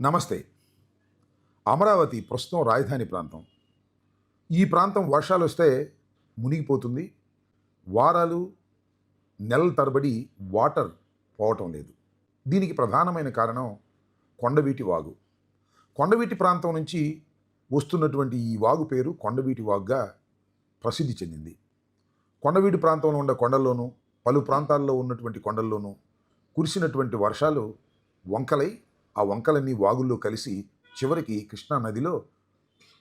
నమస్తే. అమరావతి ప్రస్తుతం రాజధాని ప్రాంతం. ఈ ప్రాంతం వర్షాలు వస్తే మునిగిపోతుంది. వారాలు నెలల తరబడి వాటర్ పోవటం లేదు. దీనికి ప్రధానమైన కారణం కొండవీటి వాగు. కొండవీటి ప్రాంతం నుంచి వస్తున్నటువంటి ఈ వాగు పేరు కొండవీటి వాగుగా ప్రసిద్ధి చెందింది. కొండవీటి ప్రాంతంలో ఉన్న కొండల్లోనూ పలు ప్రాంతాల్లో ఉన్నటువంటి కొండల్లోనూ కురిసినటువంటి వర్షాలు వంకలై ఆ వంకలన్నీ వాగుల్లో కలిసి చివరికి కృష్ణా నదిలో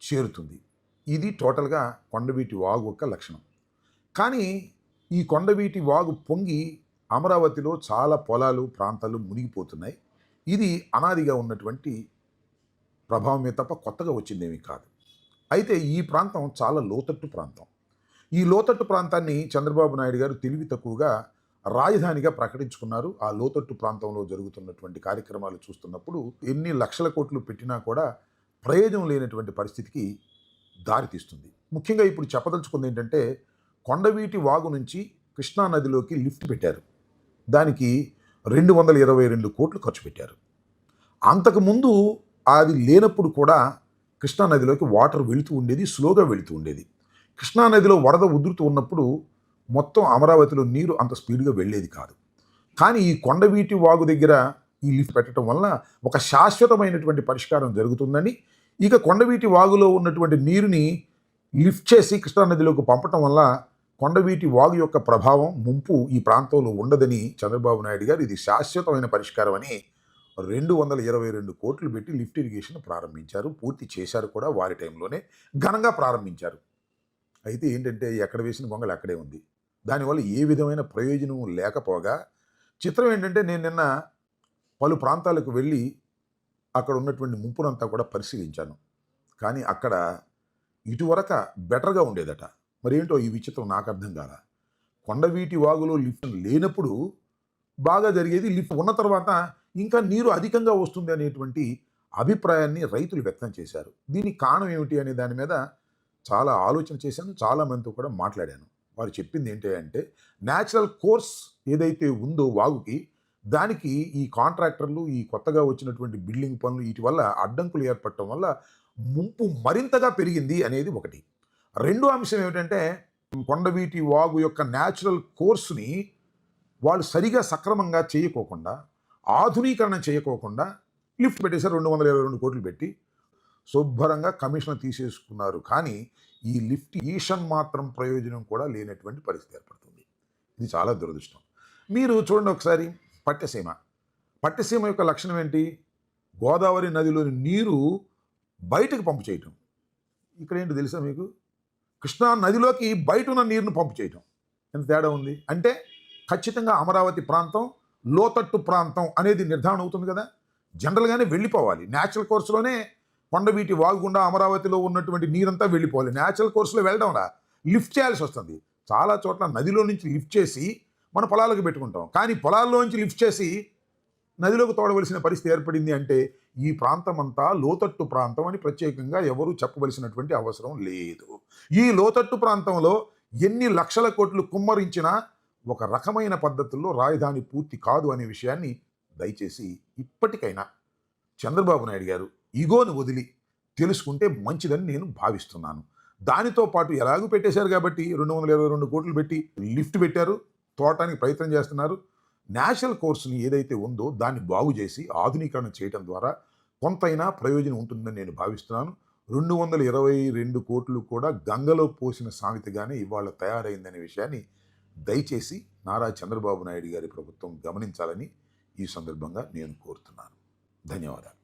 చేరుతుంది. ఇది టోటల్గా కొండవీటి వాగు యొక్క లక్షణం. కానీ ఈ కొండవీటి వాగు పొంగి అమరావతిలో చాలా పొలాలు ప్రాంతాలు మునిగిపోతున్నాయి. ఇది అనాదిగా ఉన్నటువంటి ప్రభావమే తప్ప కొత్తగా వచ్చిందేమీ కాదు. అయితే ఈ ప్రాంతం చాలా లోతట్టు ప్రాంతం. ఈ లోతట్టు ప్రాంతాన్ని చంద్రబాబు నాయుడు గారు తెలివి తక్కువగా రాజధానిగా ప్రకటించుకున్నారు. ఆ లోతట్టు ప్రాంతంలో జరుగుతున్నటువంటి కార్యక్రమాలు చూస్తున్నప్పుడు ఎన్ని లక్షల కోట్లు పెట్టినా కూడా ప్రయోజనం లేనటువంటి పరిస్థితికి దారితీస్తుంది ముఖ్యంగా ఇప్పుడు చెప్పదలుచుకుంది ఏంటంటే కొండవీటి వాగు నుంచి కృష్ణా నదిలోకి లిఫ్ట్ పెట్టారు. దానికి రెండు వందల ఇరవై రెండు కోట్లు ఖర్చు పెట్టారు. అంతకుముందు అది లేనప్పుడు కూడా కృష్ణా నదిలోకి వాటర్ వెళుతూ ఉండేది స్లోగా వెళుతూ ఉండేది. కృష్ణా నదిలో వరద ఉధృతి ఉన్నప్పుడు మొత్తం అమరావతిలో నీరు అంత స్పీడ్గా వెళ్ళేది కాదు. కానీ ఈ కొండవీటి వాగు దగ్గర ఈ లిఫ్ట్ పెట్టడం వల్ల ఒక శాశ్వతమైనటువంటి పరిష్కారం జరుగుతుందని ఇక కొండవీటి వాగులో ఉన్నటువంటి నీరుని లిఫ్ట్ చేసి కృష్ణానదిలోకి పంపటం వల్ల కొండవీటి వాగు యొక్క ప్రభావం ముంపు ఈ ప్రాంతంలో ఉండదని చంద్రబాబు నాయుడు గారు ఇది శాశ్వతమైన పరిష్కారం అని రెండు వందల ఇరవై రెండు కోట్లు పెట్టి లిఫ్ట్ ఇరిగేషన్ ప్రారంభించారు. పూర్తి చేశారు కూడా వారి టైంలోనే ఘనంగా ప్రారంభించారు. అయితే ఏంటంటే ఎక్కడ వేసిన గొంగళి అక్కడే ఉంది. దానివల్ల ఏ విధమైన ప్రయోజనం లేకపోగా చిత్రం ఏంటంటే నేను నిన్న పలు ప్రాంతాలకు వెళ్ళి అక్కడ ఉన్నటువంటి ముంపునంతా కూడా పరిశీలించాను. కానీ అక్కడ ఇటువరక బెటర్గా ఉండేదట. మరేంటో ఈ విచిత్రం నాకు అర్థం కాల. కొండవీటి వాగులో లిఫ్ట్ లేనప్పుడు బాగా జరిగేది లిఫ్ట్ ఉన్న తర్వాత ఇంకా నీరు అధికంగా వస్తుంది అనేటువంటి అభిప్రాయాన్ని రైతులు వ్యక్తం చేశారు. దీనికి కారణం ఏమిటి అనే దాని మీద చాలా ఆలోచన చేశాను చాలా మందితో కూడా మాట్లాడాను. వారు చెప్పింది ఏంటి అంటే న్యాచురల్ కోర్స్ ఏదైతే ఉందో వాగుకి దానికి ఈ కాంట్రాక్టర్లు ఈ కొత్తగా వచ్చినటువంటి బిల్డింగ్ పనులు వీటి వల్ల అడ్డంకులు ఏర్పడటం వల్ల ముంపు మరింతగా పెరిగింది అనేది ఒకటి. రెండో అంశం ఏమిటంటే కొండవీటి వాగు యొక్క న్యాచురల్ కోర్సుని వాళ్ళు సరిగా సక్రమంగా చేయకోకుండా ఆధునీకరణ చేయకోకుండా లిఫ్ట్ పెట్టేశారు రెండు వందల ఇరవై రెండు కోట్లు పెట్టి. శుభ్రంగా కమిషన్ తీసేసుకున్నారు. కానీ ఈ లిఫ్ట్ ఈషన్ మాత్రం ప్రయోజనం కూడా లేనటువంటి పరిస్థితి ఏర్పడుతుంది. ఇది చాలా దురదృష్టం. మీరు చూడండి ఒకసారి పట్టసీమ. పట్టసీమ యొక్క లక్షణం ఏంటి? గోదావరి నదిలోని నీరు బయటకు పంపు చేయటం. ఇక్కడ ఏంటి తెలుసా మీకు? కృష్ణా నదిలోకి బయట ఉన్న నీరును పంపు చేయటం. ఎంత తేడా ఉంది? అంటే ఖచ్చితంగా అమరావతి ప్రాంతం లోతట్టు ప్రాంతం అనేది నిర్ధారణ అవుతుంది కదా. జనరల్గానే వెళ్ళిపోవాలి. న్యాచురల్ కోర్సులోనే కొండవీటి వాగుకుండా అమరావతిలో ఉన్నటువంటి నీరంతా వెళ్ళిపోవాలి. న్యాచురల్ కోర్సులో వెళ్ళడంలా లిఫ్ట్ చేయాల్సి వస్తుంది. చాలా చోట్ల నదిలో నుంచి లిఫ్ట్ చేసి మన పొలాలకు పెట్టుకుంటాం. కానీ పొలాల్లోంచి లిఫ్ట్ చేసి నదిలోకి తోడవలసిన పరిస్థితి ఏర్పడింది అంటే ఈ ప్రాంతం అంతా లోతట్టు ప్రాంతం అని ప్రత్యేకంగా ఎవరూ చెప్పవలసినటువంటి అవసరం లేదు. ఈ లోతట్టు ప్రాంతంలో ఎన్ని లక్షల కోట్లు కుమ్మరించినా ఒక రకమైన పద్ధతుల్లో రాజధాని పూర్తి కాదు అనే విషయాన్ని దయచేసి ఇప్పటికైనా చంద్రబాబు నాయుడు గారు ఈగోను వదిలి తెలుసుకుంటే మంచిదని నేను భావిస్తున్నాను. దానితో పాటు ఎలాగూ పెట్టేశారు కాబట్టి రెండు వందల ఇరవై రెండు కోట్లు పెట్టి లిఫ్ట్ పెట్టారు తోటానికి ప్రయత్నం చేస్తున్నారు. నేషనల్ కోర్సుని ఏదైతే ఉందో దాన్ని బాగు చేసి ఆధునీకరణ చేయడం ద్వారా కొంతైనా ప్రయోజనం ఉంటుందని నేను భావిస్తున్నాను. రెండు వందల ఇరవై రెండు కోట్లు కూడా గంగలో పోసిన సామెతగానే ఇవాళ తయారైందనే విషయాన్ని దయచేసి నారా చంద్రబాబు నాయుడు గారి ప్రభుత్వం గమనించాలని ఈ సందర్భంగా నేను కోరుతున్నాను. ధన్యవాదాలు.